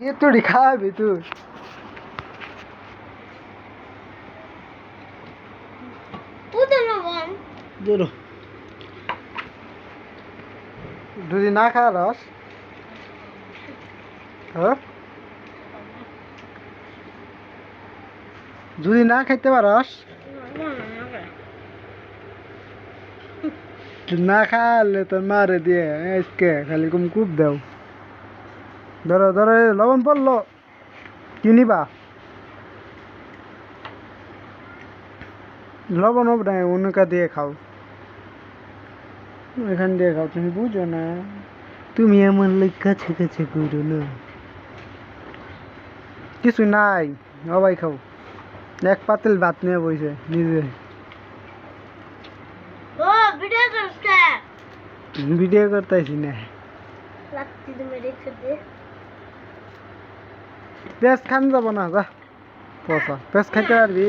খাওয়াবি তুই পুতো লবণ বেরো যদি না খাওয়া রস যদি না খাইতে পারস না খাওয়ালে তোর মারে দিয়ে আজকে খালি কম কূপ দাও ধরো ধরো লবণ পড়ল। কি নিবা? লবণ হবে না অন্যকা দিয়ে খাও। এখান দিয়ে খাও তুমি বুঝো না। তুমি আমার লোক কাছে কাছে করো না। কিছু নাই সবাই খাও। এক পাতিল ভাত নিয়ে বইছে নিজে। ভিডিও করতেছি না। পেঁয়াজ খান যাব না যা পচা। পেঁয়াজ খাইতে পারবি?